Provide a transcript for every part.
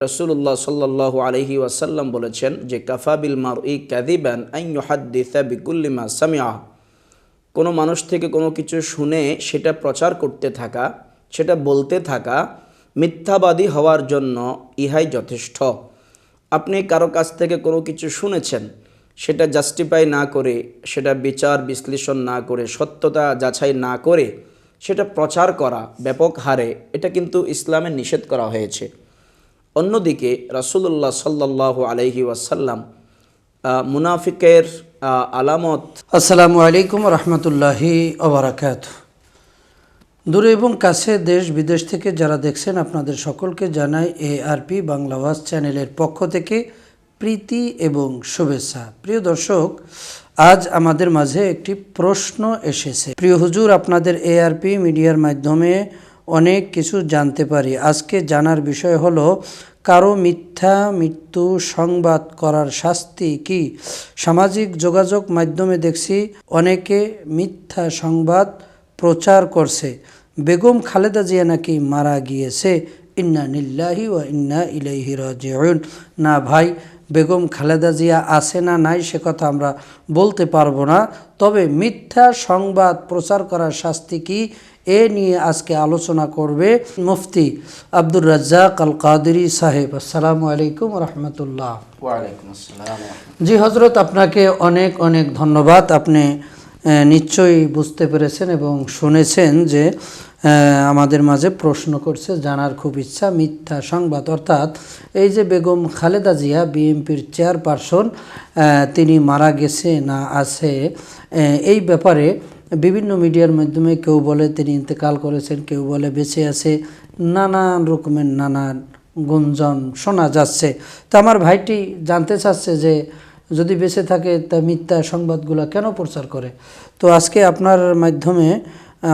রসুল্লাহ সাল্লাহ আলহি ওয়াসাল্লাম বলেছেন যে কাফাবিল মার ই ক্যাদিবান আইহাদ্দিসা বিকুল্লিমা সামিয়া কোনো মানুষ থেকে কোনো কিছু শুনে সেটা প্রচার করতে থাকা, সেটা বলতে থাকা মিথ্যাবাদী হওয়ার জন্য ইহাই যথেষ্ট। আপনি কারও কাছ থেকে কোনো কিছু শুনেছেন, সেটা জাস্টিফাই না করে, সেটা বিচার বিশ্লেষণ না করে, সত্যতা যাচাই না করে, সেটা প্রচার করা ব্যাপক হারে, এটা কিন্তু ইসলামে নিষেধ করা হয়েছে। অন্যদিকে রাসুল্লাহ সাল্লাহ আলহি ওয়াসাল্লাম মুনাফিকের আলামত। আসসালামু আলাইকুম রহমতুল্লাহি ওবরাকাত দূরে এবং কাছে দেশ বিদেশ থেকে যারা দেখছেন, আপনাদের সকলকে জানাই এ আরপি বাংলা ওয়াজ চ্যানেলের পক্ষ থেকে প্রীতি এবং শুভেচ্ছা। প্রিয় দর্শক, আজ আমাদের মাঝে একটি প্রশ্ন এসেছে। প্রিয় হুজুর, আপনাদের এ এআরপি মিডিয়ার মাধ্যমে অনেক কিছু জানতে পারি। আজকে জানার বিষয় হলো, কারও মিথ্যা মৃত্যু সংবাদ করার শাস্তি কি? সামাজিক যোগাযোগ মাধ্যমে দেখছি অনেকে মিথ্যা সংবাদ প্রচার করছে। বেগম খালেদা জিয়া নাকি মারা গিয়েছে। ইন্না নিল্লাহি ও ইন্না ইলাইহি রাজিউন। না ভাই, বেগম খালেদা জিয়া আছে না নাই সে কথা আমরা বলতে পারব না। তবে মিথ্যা সংবাদ প্রচার করার শাস্তি কি? এ নিয়ে আজকে আলোচনা করবে মুফতি আব্দুর রাজ্জাক আল কাদেরি সাহেব। আসসালামু আলাইকুম রহমতুল্লাহ। জি হজরত আপনাকে অনেক অনেক ধন্যবাদ। আপনি নিশ্চয়ই বুঝতে পেরেছেন এবং শুনেছেন যে আমাদের মাঝে প্রশ্ন করছে জানার খুব ইচ্ছা মিথ্যা সংবাদ। অর্থাৎ এই যে বেগম খালেদা জিয়া বিএনপির চেয়ারপারসন তিনি মারা গেছে না আছে এই ব্যাপারে বিভিন্ন মিডিয়ার মাধ্যমে কেউ বলে তিনি ইন্তেকাল করেছেন, কেউ বলে বেঁচে আছে, নানান রকমের নানান গুঞ্জন শোনা যাচ্ছে। তো আমার ভাইটি জানতে চাচ্ছে যে যদি বেঁচে থাকে তা মিথ্যা সংবাদগুলো কেন প্রচার করে? তো আজকে আপনার মাধ্যমে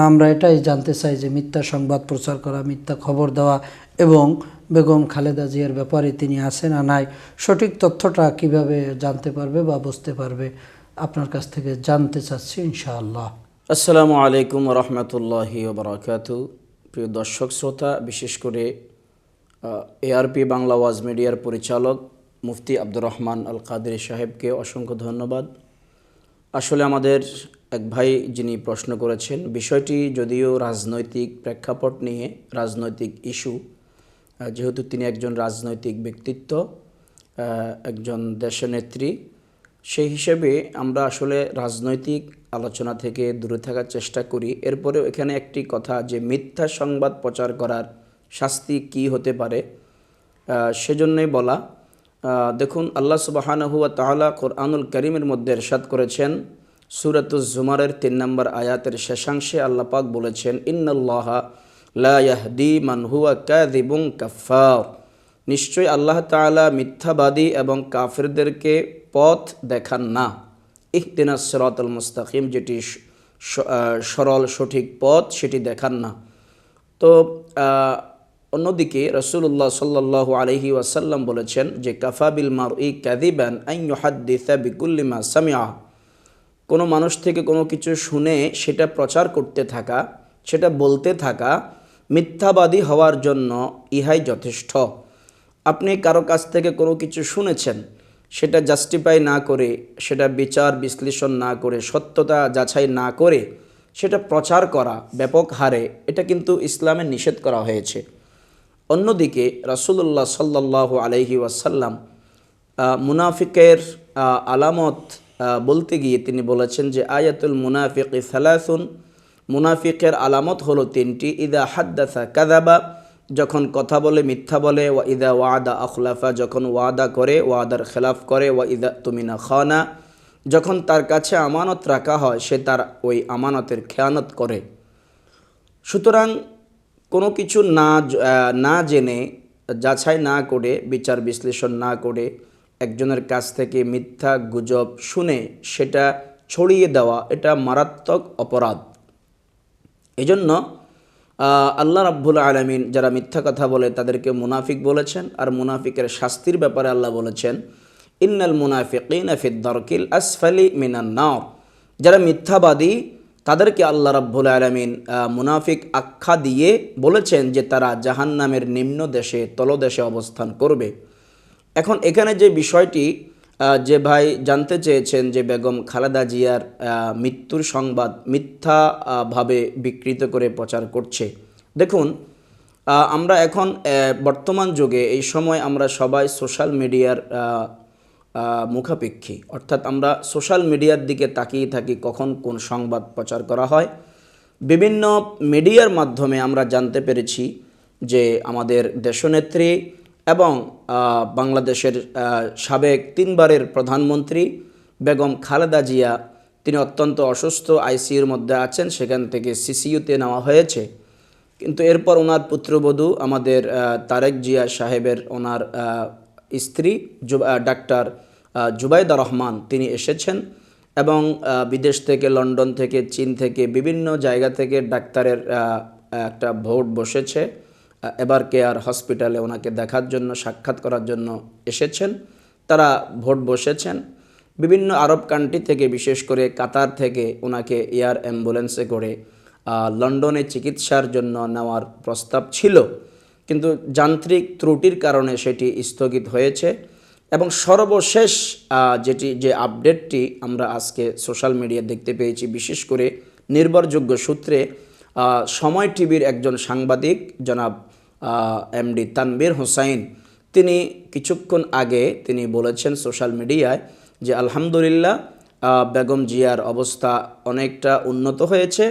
আমরা এটাই জানতে চাই যে মিথ্যা সংবাদ প্রচার করা, মিথ্যা খবর দেওয়া এবং বেগম খালেদা জিয়ার ব্যাপারে তিনি আছেন না নাই, সঠিক তথ্যটা কীভাবে জানতে পারবে বা বুঝতে পারবে? আপনার কাছ থেকে জানতে চাচ্ছি ইনশাআল্লাহ। আসসালামু আলাইকুম রহমতুল্লাহি ওবরাকাত। প্রিয় দর্শক শ্রোতা, বিশেষ করে এআরপি বাংলা ওয়াজ মিডিয়ার পরিচালক মুফতি আব্দুর রহমান আল কাদের সাহেবকে অসংখ্য ধন্যবাদ। আসলে আমাদের এক ভাই যিনি প্রশ্ন করেছেন, বিষয়টি যদিও রাজনৈতিক প্রেক্ষাপট নিয়ে, রাজনৈতিক ইস্যু যেহেতু তিনি একজন রাজনৈতিক ব্যক্তিত্ব একজন দেশনেত্রী, সেই হিসেবে আমরা আসলে রাজনৈতিক আলোচনা থেকে দূরে থাকার চেষ্টা করি। এরপরেও এখানে একটি কথা যে, মিথ্যা সংবাদ প্রচার করার শাস্তি কি হতে পারে? সেজন্যই বলা দেখুন, আল্লাহ সুবাহানহুয়া তাহলা কোরআনুল করিমের মধ্যে এরশাদ করেছেন, সুরাতুজ জুমারের তিন নম্বর আয়াতের শেষাংশে আল্লাহ পাক বলেছেন, ইন্নাল্লাহ লা ইয়াহদি মান হুয়া কাযিবুন কাফার নিশ্চয়ই আল্লাহ তাআলা মিথ্যাবাদী এবং কাফিরদেরকে পথ দেখান না। ইহদিনাস সিরাতাল মুস্তাকিম, যেটি সরল সঠিক পথ, সেটি দেখান না। তো অন্যদিকে রসুল্লাহ সাল্লাহ আলহি ওয়াসাল্লাম বলেছেন যে কাফাবিল মার ই ক্যাদিবান আইহাদ্দিসা বিকুল্লিমা সামিয়া কোনো মানুষ থেকে কোনো কিছু শুনে সেটা প্রচার করতে থাকা, সেটা বলতে থাকা, মিথ্যাবাদী হওয়ার জন্য ইহাই যথেষ্ট। আপনি কারও কাছ থেকে কোনো কিছু শুনেছেন সেটা জাস্টিফাই না করে, সেটা বিচার বিশ্লেষণ না করে, সত্যতা যাচাই না করে, সেটা প্রচার করা ব্যাপক হারে, এটা কিন্তু ইসলামে নিষেধ করা হয়েছে। অন্যদিকে রাসুল্লাহ সাল্লাহ আলহি ওয়াসাল্লাম মুনাফিকের আলামত বলতে গিয়ে তিনি বলেছেন যে, আয়াতুল মুনাফিক সালাসুন, মুনাফিকের আলামত হলো তিনটি, ইদা হাদ্দাসা কাদাবা যখন কথা বলে, মিথ্যা বলে, ওয়া ইদা ওয়াদা আখলাফা, যখন ওয়াদা করে, ওয়াদার খেলাফ করে, ওয়া ইদা তুমিনা খানা, যখন তার কাছে আমানত রাখা হয়, সে তার ওই আমানতের খেয়ানত করে। সুতরাং কোনো কিছু না না জেনে, যাচাই না করে, বিচার বিশ্লেষণ না করে, একজনের কাছ থেকে মিথ্যা গুজব শুনে সেটা ছড়িয়ে দেওয়া, এটা মারাত্মক অপরাধ। এজন্য আল্লাহ রাব্বুল আলমিন যারা মিথ্যা কথা বলে তাদেরকে মুনাফিক বলেছেন আর মুনাফিকের শাস্তির ব্যাপারে আল্লাহ বলেছেন, ইন্নাল মুনাফিকিন দরকিল আসফালি মিনান নার। যারা মিথ্যাবাদী, তাদেরকে আল্লাহ রাব্বুল আলমিন মুনাফিক আখ্যা দিয়ে বলেছেন যে তারা জাহান্নামের নিম্ন দেশে, তলদেশে অবস্থান করবে। এখন এখানে যে বিষয়টি যে ভাই জানতে চেয়েছেন যে বেগম খালেদা জিয়ার মৃত্যুর সংবাদ মিথ্যা আহ, ভাবে বিকৃত করে প্রচার করছে। দেখুন আমরা এখন বর্তমান যুগে এই সময় আমরা সবাই সোশ্যাল মিডিয়ার মুখাপেক্ষী। অর্থাৎ আমরা সোশ্যাল মিডিয়ার দিকে তাকিয়ে থাকি কখন কোন সংবাদ প্রচার করা হয়। বিভিন্ন মিডিয়ার মাধ্যমে আমরা জানতে পেরেছি যে আমাদের দেশনেত্রী এবং বাংলাদেশের সাবেক তিনবারের প্রধানমন্ত্রী বেগম খালেদা জিয়া, তিনি অত্যন্ত অসুস্থ, আইসিইউর মধ্যে আছেন, সেখান থেকে সিসিইউতে নেওয়া হয়েছে। কিন্তু এরপর ওনার পুত্রবধূ, আমাদের তারেক জিয়া সাহেবের ওনার স্ত্রী ডাক্তার জুবাইদা রহমান, তিনি এসেছেন এবং বিদেশ থেকে লন্ডন থেকে, চীন থেকে বিভিন্ন জায়গা থেকে ডাক্তারের একটা ভোট বসেছে। এবার কেয়ার হসপিটালে ওনাকে দেখার জন্য, সাক্ষাৎ করার জন্য এসেছেন। তারা ভোট বসেছেন। বিভিন্ন আরব কান্ট্রি থেকে, বিশেষ করে কাতার থেকে ওনাকে এয়ার অ্যাম্বুলেন্সে করে লন্ডনে চিকিৎসার জন্য নেওয়ার প্রস্তাব ছিল। কিন্তু যান্ত্রিক ত্রুটির কারণে সেটি স্থগিত হয়েছে এবং সর্বশেষ যেটি, যে আপডেটটি আমরা আজকে সোশ্যাল মিডিয়া দেখতে পেয়েছি, বিশেষ করে নির্ভরযোগ্য সূত্রে সময় টিভির একজন সাংবাদিক জনাব এমডি তানবীর হোসাইন। তিনি কিছুক্ষণ আগে তিনি বলেছেন সোশ্যাল মিডিয়ায় যে, আলহামদুলিল্লাহ বেগম জিয়ার অবস্থা অনেকটা উন্নত হয়েছে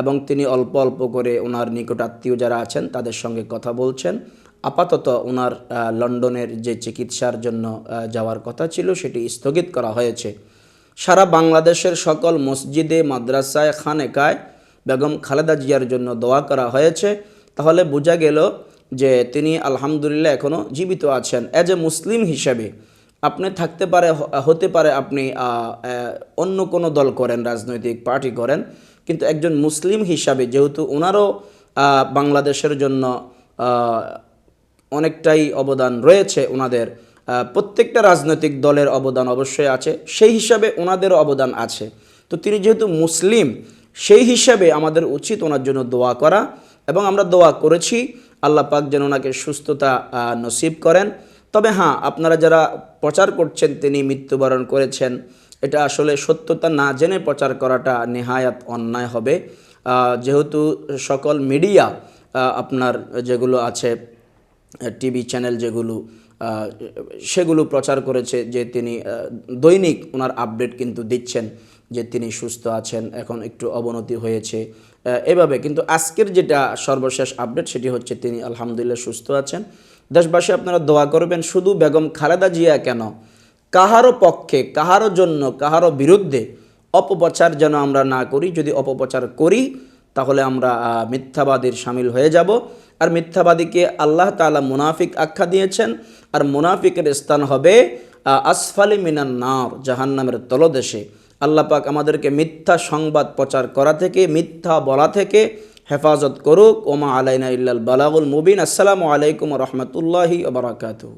এবং তিনি অল্প অল্প করে ওনার নিকটাত্মীয় যারা আছেন তাদের সঙ্গে কথা বলছেন। আপাতত ওনার লন্ডনের যে চিকিৎসার জন্য যাওয়ার কথা ছিল সেটি স্থগিত করা হয়েছে। সারা বাংলাদেশের সকল মসজিদে, মাদ্রাসায়, খানেকায় বেগম খালেদা জিয়ার জন্য দোয়া করা হয়েছে। তাহলে বোঝা গেল যে তিনি আলহামদুলিল্লাহ এখনও জীবিত আছেন। অ্যাজ এ মুসলিম হিসেবে আপনি থাকতে পারে, হতে পারে আপনি অন্য কোনো দল করেন, রাজনৈতিক পার্টি করেন, কিন্তু একজন মুসলিম হিসাবে যেহেতু ওনারও বাংলাদেশের জন্য অনেকটাই অবদান রয়েছে ওনাদের প্রত্যেকটা রাজনৈতিক দলের অবদান অবশ্যই আছে, সেই হিসাবে ওনাদেরও অবদান আছে। তো তিনি যেহেতু মুসলিম সেই হিসাবে আমাদের উচিত ওনার জন্য দোয়া করা, এবং আমরা দোয়া করেছি আল্লাহ পাক যেন ওনাকে সুস্থতা নসিব করেন। তবে হ্যাঁ আপনারা যারা প্রচার করছেন, তিনি মৃত্যুবরণ করেছেন, এটা আসলে সত্যতা না জেনে প্রচার করাটা নেহায়াত অন্যায় হবে। যেহেতু সকল মিডিয়া আপনার যেগুলো আছে টিভি চ্যানেল যেগুলো সেগুলো প্রচার করেছে যে তিনি দৈনিক ওনার আপডেট কিন্তু দিচ্ছেন যে তিনি সুস্থ আছেন, এখন একটু অবনতি হয়েছে। এভাবে। কিন্তু আজকের যেটা সর্বশেষ আপডেট সেটি হচ্ছে তিনি আলহামদুলিল্লাহ সুস্থ আছেন। দেশবাসী, আপনারা দোয়া করবেন, শুধু বেগম খালেদা জিয়া কেন? কাহারও পক্ষে, কাহারও জন্য, কাহারও বিরুদ্ধে অপপ্রচার যেন আমরা না করি। যদি অপপ্রচার করি, তাহলে আমরা মিথ্যাবাদীর সামিল হয়ে যাব। আর মিথ্যাবাদীকে আল্লাহ তাআলা মুনাফিক আখ্যা দিয়েছেন। আর মুনাফিকের স্থান হবে আসফালি মিনান নার জাহান্নামের তলদেশে। আল্লাহ পাক আমাদেরকে মিথ্যা সংবাদ প্রচার করা থেকে, মিথ্যা বলা থেকে হেফাজত করুক। ওমা আলাইনা ইল্লাল বালাগুল মুবিন। আসসালামু আলাইকুম রহমতুল্লাহি বারাকাতুহু।